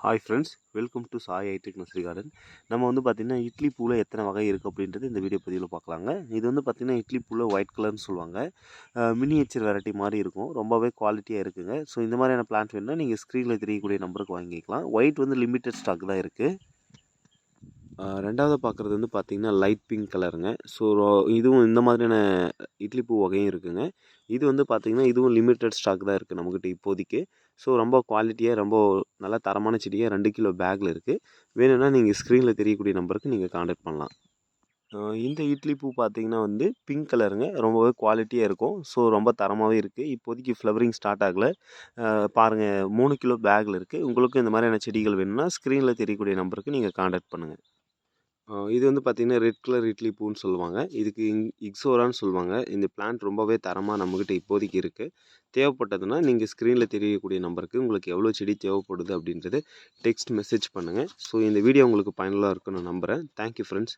Hi friends welcome to Sai hitech nursery garden நம்ம வந்து பார்த்திங்கன்னா இட்லி பூவில் எத்தனை வகை இருக்குது அப்படின்றது இந்த வீடியோ பதிவில் பார்க்கலாங்க இது வந்து பார்த்திங்கன்னா இட்லி பூவில் ஒயிட் கலர்னு சொல்லுவாங்க. மினியேச்சர் வெரைட்டி மாதிரி இருக்கும். ரொம்பவே குவாலிட்டியாக இருக்குங்க. ஸோ இந்த மாதிரியான பிளான்ட் வேணுன்னா நீங்கள் ஸ்க்ரீனில் தெரியக்கூடிய நம்பருக்கு வாங்கிக்கலாம். ஒயிட் வந்து லிமிட்டட் ஸ்டாக் தான் இருக்குது ரெண்டாவது பார்க்குறது வந்து பார்த்திங்கன்னா லைட் பிங்க் கலருங்க ஸோ இதுவும் இந்த மாதிரியான இட்லி பூ வகையும் இருக்குங்க. இது வந்து பார்த்திங்கன்னா இதுவும் லிமிட்டட் ஸ்டாக் தான் இருக்குது நம்மக்கிட்ட இப்போதைக்கு. ஸோ ரொம்ப குவாலிட்டியாக ரொம்ப நல்ல தரமான செடியாக ரெண்டு கிலோ பேக்கில் இருக்குது வேணும்னா நீங்கள் ஸ்க்ரீனில் தெரியக்கூடிய நம்பருக்கு நீங்கள் காண்டாக்ட் பண்ணலாம். இந்த இட்லி பூ பார்த்தீங்கன்னா வந்து பிங்க் கலருங்க ரொம்பவே குவாலிட்டியாக இருக்கும். ஸோ ரொம்ப தரமாகவே இருக்குது இப்போதைக்கு ஃப்ளவரிங் ஸ்டார்ட் ஆகலை. பாருங்கள் மூணு கிலோ பேக்கில் இருக்குது உங்களுக்கு இந்த மாதிரியான செடிகள் வேணும்னா ஸ்க்ரீனில் தெரியக்கூடிய நம்பருக்கு நீங்கள் காண்டாக்ட் பண்ணுங்கள் இது வந்து பார்த்திங்கன்னா ரெட் கலர் இட்லி பூன்னு சொல்லுவாங்க. இதுக்கு இங் இக்ஸோரான்னு சொல்லுவாங்க. இந்த பிளான்ட் ரொம்பவே தரமாக நம்மக்கிட்ட இப்போதைக்கு இருக்குது தேவைப்பட்டதுன்னா நீங்கள் ஸ்க்ரீனில் தெரியக்கூடிய நம்பருக்கு உங்களுக்கு எவ்வளோ செடி தேவைப்படுது அப்படின்றது டெக்ஸ்ட் மெசேஜ் பண்ணுங்கள் ஸோ இந்த வீடியோ உங்களுக்கு பயனுள்ளாக இருக்குன்னு நம்புகிறேன் தேங்க்யூ ஃப்ரெண்ட்ஸ்